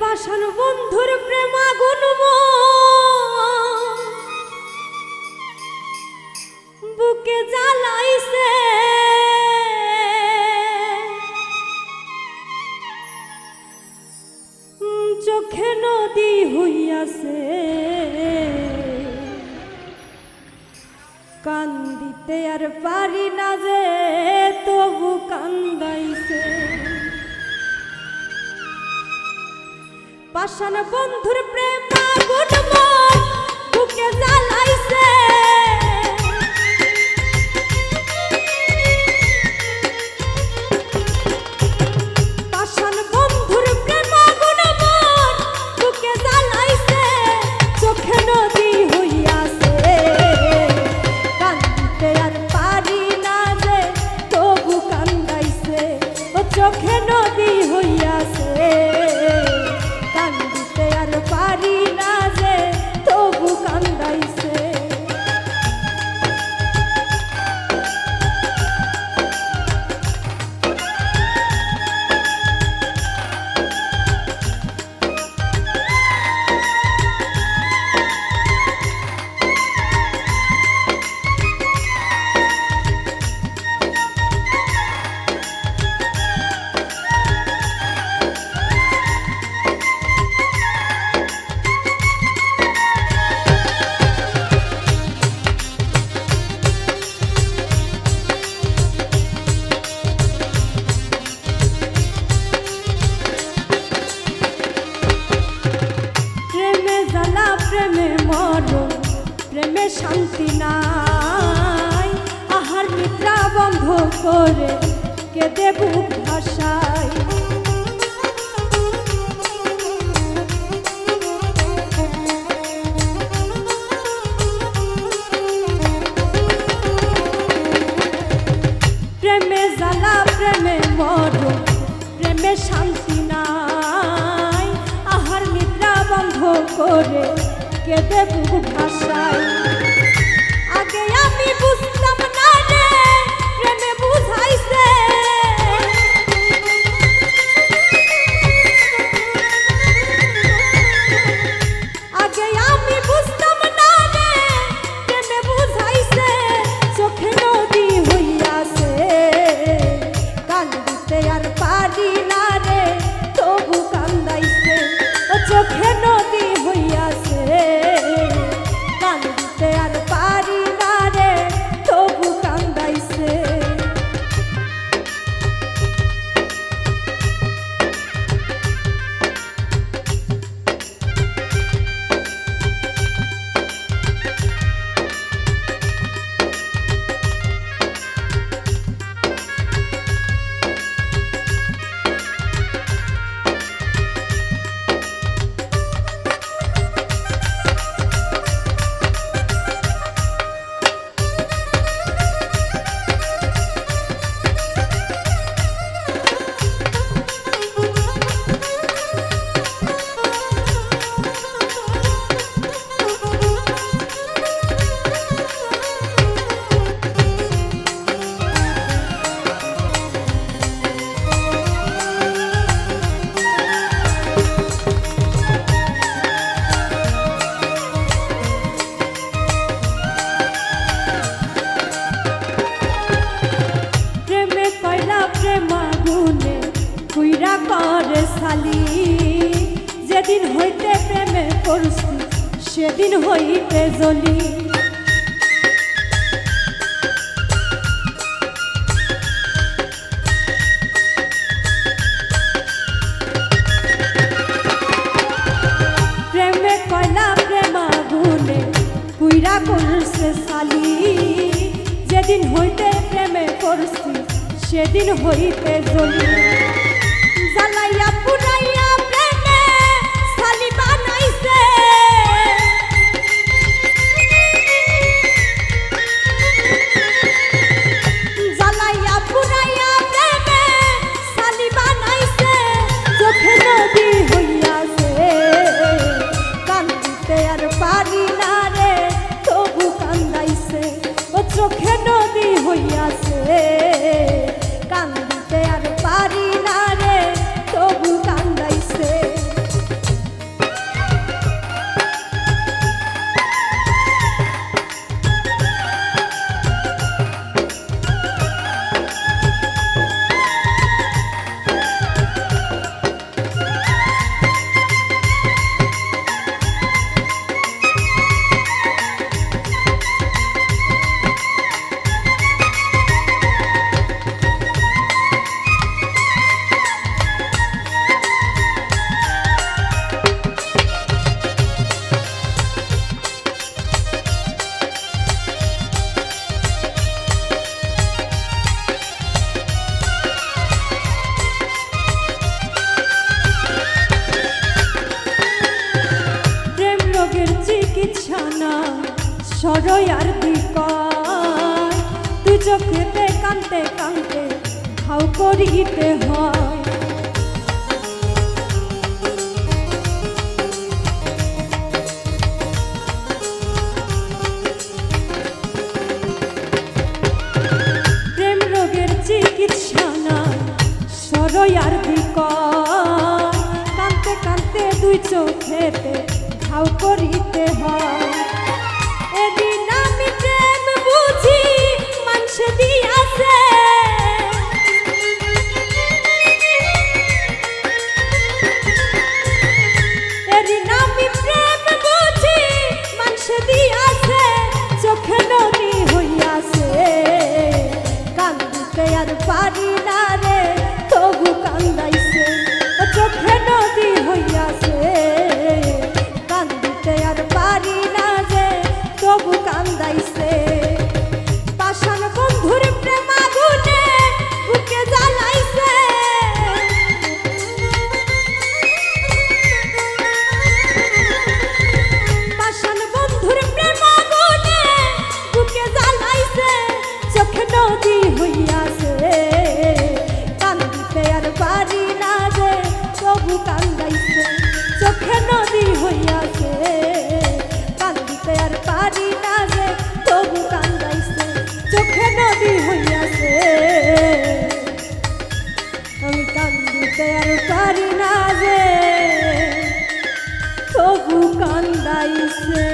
পাষাণ বন্ধুর প্রেমাগুন বুকে জ্বালাইছে। চোখে নদী হইয়াছে। কান্দিতে আর পারি না যে, তবু কান্দাইছে। পাষাণ বন্ধুর প্রেম। করে কেঁদে বুক ভাষায় প্রেমে জ্বালা, প্রেমে মরণ, প্রেমে শান্তি নাই। আহার নিদ্রা বন্ধ করে কেঁদে বুক ভাষায় করে সালি, যেদিন হইতে প্রেমে করছি, সেদিন হইতে জলি প্রেমে কয়লা প্রেমা গুনে কুইরা করছে সালি, যেদিন হইতে প্রেমে করছি, সেদিন হইতে জ্বলি। জ্বালাইয়া পুরাইয়া সরই আর দিক তুই চোখেতে কানতে কানতে হাউ করিতে হয়। প্রেম রোগের চিকিৎসা নাই, সরই আর দিক কানতে কানতে দুই চোখেতে ঘাও করিতে হয়। এদিন আমি প্রেম বুঝি মানুষ আর পারি না যে, তবু কান্দাইছে চোখে নদী হইয়াছে। কান্দিতে আর পারি না যে, তবু কান্দাইছে চোখে নদী হইয়াছে। আমি কান্দিতে আর পারি না যে, তবু কান্দাইছে